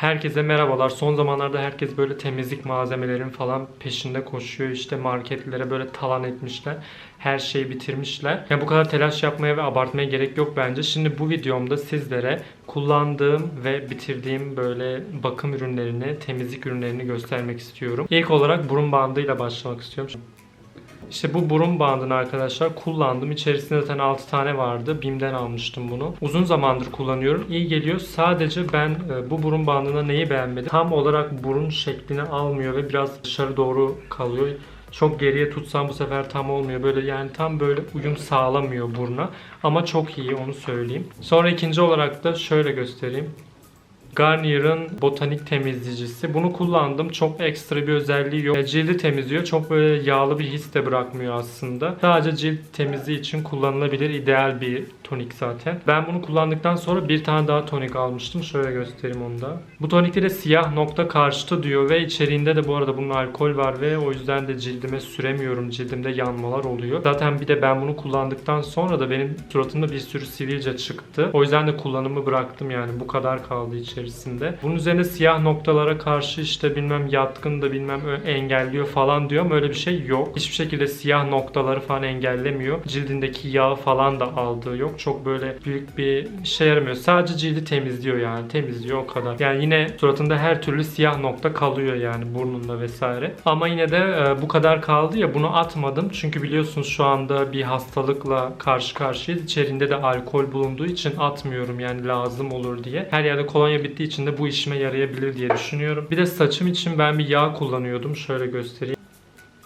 Herkese merhabalar. Son zamanlarda herkes böyle temizlik malzemelerin falan peşinde koşuyor. İşte marketlere böyle talan etmişler. Her şeyi bitirmişler. Ya bu kadar telaş yapmaya ve abartmaya gerek yok bence. Şimdi bu videomda sizlere kullandığım ve bitirdiğim böyle bakım ürünlerini, temizlik ürünlerini göstermek istiyorum. İlk olarak burun bandıyla başlamak istiyorum. İşte bu burun bandını arkadaşlar kullandım. İçerisinde zaten 6 tane vardı. BİM'den almıştım bunu. Uzun zamandır kullanıyorum. İyi geliyor. Sadece ben e, bu burun bandına neyi beğenmedim? Tam olarak burun şeklini almıyor ve biraz dışarı doğru kalıyor. Çok geriye tutsam bu sefer tam olmuyor. Böyle yani tam böyle uyum sağlamıyor buruna. Ama çok iyi onu söyleyeyim. Sonra ikinci olarak da şöyle göstereyim. Garnier'ın botanik temizleyicisi. Bunu kullandım. Çok ekstra bir özelliği yok. Cildi temizliyor. Çok böyle yağlı bir his de bırakmıyor aslında. Sadece cilt temizliği için kullanılabilir. ideal bir tonik zaten. Ben bunu kullandıktan sonra bir tane daha tonik almıştım. Şöyle göstereyim onu da. Bu tonikte de siyah nokta karşıtı diyor ve içeriğinde de bu arada bunun alkol var ve o yüzden de cildime süremiyorum. Cildimde yanmalar oluyor. Zaten bir de ben bunu kullandıktan sonra da benim suratımda bir sürü sivilce çıktı. O yüzden de kullanımı bıraktım yani. Bu kadar kaldı içerisinde. Bunun üzerine siyah noktalara karşı işte bilmem yatkın da bilmem engelliyor falan diyor ama öyle bir şey yok. Hiçbir şekilde siyah noktaları falan engellemiyor. Cildindeki yağı falan da aldığı yok. Çok böyle büyük bir şey yaramıyor. Sadece cildi temizliyor yani. Temizliyor o kadar. Yani yine suratında her türlü siyah nokta kalıyor yani burnunda vesaire. Ama yine de e, bu kadar kaldı ya bunu atmadım. Çünkü biliyorsunuz şu anda bir hastalıkla karşı karşıyayız. İçerinde de alkol bulunduğu için atmıyorum yani lazım olur diye. Her yerde kolonya bittiği için de bu işime yarayabilir diye düşünüyorum. Bir de saçım için ben bir yağ kullanıyordum. Şöyle göstereyim.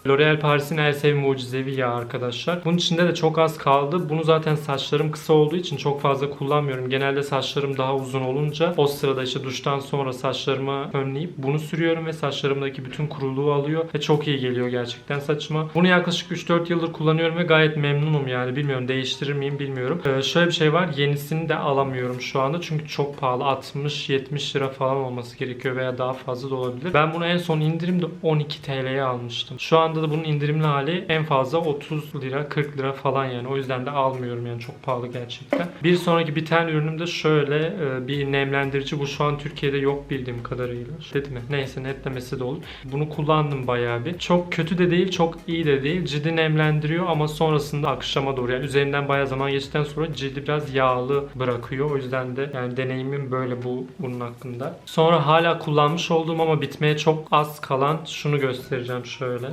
L'Oreal Paris'in Elsev mucizevi yağı arkadaşlar. Bunun içinde de çok az kaldı. Bunu zaten saçlarım kısa olduğu için çok fazla kullanmıyorum. Genelde saçlarım daha uzun olunca o sırada işte duştan sonra saçlarımı önleyip bunu sürüyorum ve saçlarımdaki bütün kuruluğu alıyor ve çok iyi geliyor gerçekten saçıma. Bunu yaklaşık 3-4 yıldır kullanıyorum ve gayet memnunum yani. Bilmiyorum değiştirir miyim bilmiyorum. Ee, şöyle bir şey var. Yenisini de alamıyorum şu anda çünkü çok pahalı. 60-70 lira falan olması gerekiyor veya daha fazla da olabilir. Ben bunu en son indirimde 12 TL'ye almıştım. Şu anda da bunun indirimli hali en fazla 30 lira 40 lira falan yani. O yüzden de almıyorum yani çok pahalı gerçekten. Bir sonraki biten ürünüm de şöyle e, bir nemlendirici. Bu şu an Türkiye'de yok bildiğim kadarıyla. Dedi mi? Neyse netlemesi de olur. Bunu kullandım bayağı bir. Çok kötü de değil, çok iyi de değil. Cildi nemlendiriyor ama sonrasında akşama doğru yani üzerinden bayağı zaman geçtikten sonra cildi biraz yağlı bırakıyor. O yüzden de yani deneyimim böyle bu bunun hakkında. Sonra hala kullanmış olduğum ama bitmeye çok az kalan şunu göstereceğim şöyle.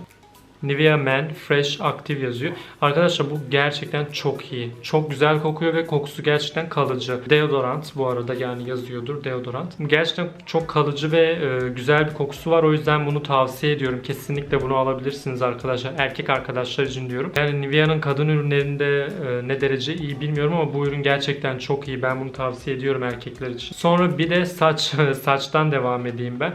Nivea Men Fresh Active yazıyor. Arkadaşlar bu gerçekten çok iyi. Çok güzel kokuyor ve kokusu gerçekten kalıcı. Deodorant bu arada yani yazıyordur deodorant. Gerçekten çok kalıcı ve e, güzel bir kokusu var. O yüzden bunu tavsiye ediyorum. Kesinlikle bunu alabilirsiniz arkadaşlar. Erkek arkadaşlar için diyorum. Yani Nivea'nın kadın ürünlerinde e, ne derece iyi bilmiyorum ama bu ürün gerçekten çok iyi. Ben bunu tavsiye ediyorum erkekler için. Sonra bir de saç saçtan devam edeyim ben.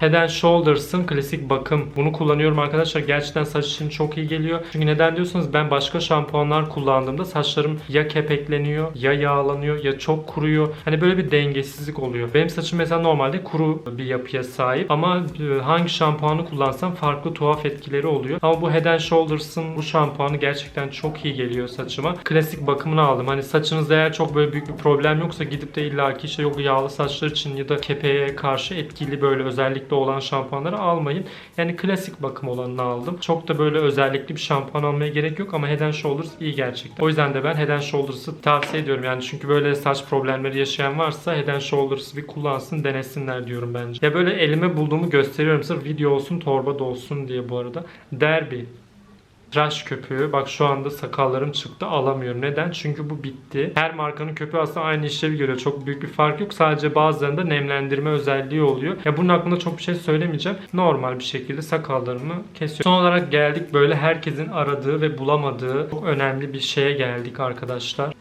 Head and Shoulders'ın klasik bakım. Bunu kullanıyorum arkadaşlar. Gerçekten saç için çok iyi geliyor. Çünkü neden diyorsanız ben başka şampuanlar kullandığımda saçlarım ya kepekleniyor ya yağlanıyor ya çok kuruyor. Hani böyle bir dengesizlik oluyor. Benim saçım mesela normalde kuru bir yapıya sahip ama e, hangi şampuanı kullansam farklı tuhaf etkileri oluyor. Ama bu Head and Shoulders'ın bu şampuanı gerçekten çok iyi geliyor saçıma. Klasik bakımını aldım. Hani saçınızda eğer çok böyle büyük bir problem yoksa gidip de illaki işte yok yağlı saçlar için ya da kepeğe karşı etkili böyle özellikle olan şampuanları almayın. Yani klasik bakım olanını aldım. Çok da böyle özellikli bir şampuan almaya gerek yok ama Head Shoulders iyi gerçekten. O yüzden de ben Head Shoulders'ı tavsiye ediyorum. Yani çünkü böyle saç problemleri yaşayan varsa Head Shoulders'ı bir kullansın, denesinler diyorum bence. Ya böyle elime bulduğumu gösteriyorum sırf video olsun, torba da olsun diye bu arada. Derby Tıraş köpüğü. Bak şu anda sakallarım çıktı alamıyorum. Neden? Çünkü bu bitti. Her markanın köpüğü aslında aynı işlevi görüyor. Çok büyük bir fark yok. Sadece bazılarında nemlendirme özelliği oluyor. Ya bunun hakkında çok bir şey söylemeyeceğim. Normal bir şekilde sakallarımı kesiyorum. Son olarak geldik böyle herkesin aradığı ve bulamadığı çok önemli bir şeye geldik arkadaşlar.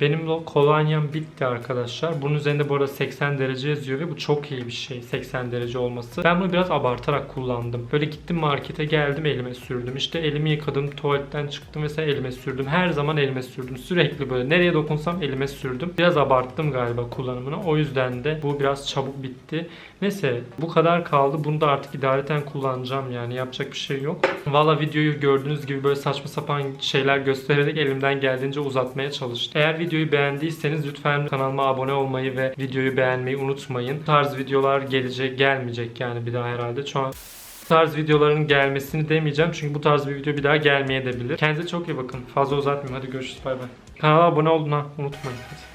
Benim o kolonyam bitti arkadaşlar. Bunun üzerinde bu arada 80 derece yazıyor ve bu çok iyi bir şey 80 derece olması. Ben bunu biraz abartarak kullandım. Böyle gittim markete geldim elime sürdüm. İşte elimi yıkadım tuvaletten çıktım mesela elime sürdüm. Her zaman elime sürdüm. Sürekli böyle nereye dokunsam elime sürdüm. Biraz abarttım galiba kullanımını. O yüzden de bu biraz çabuk bitti. Neyse bu kadar kaldı. Bunu da artık idareten kullanacağım yani yapacak bir şey yok. Valla videoyu gördüğünüz gibi böyle saçma sapan şeyler göstererek elimden geldiğince uzatmaya çalıştım. Eğer videoyu beğendiyseniz lütfen kanalıma abone olmayı ve videoyu beğenmeyi unutmayın. Bu tarz videolar gelecek, gelmeyecek yani bir daha herhalde. Şu an bu tarz videoların gelmesini demeyeceğim çünkü bu tarz bir video bir daha gelmeyebilir. Kendinize çok iyi bakın. Fazla uzatmayayım. Hadi görüşürüz. Bay bay. Kanala abone ha. Unutmayın. Hadi.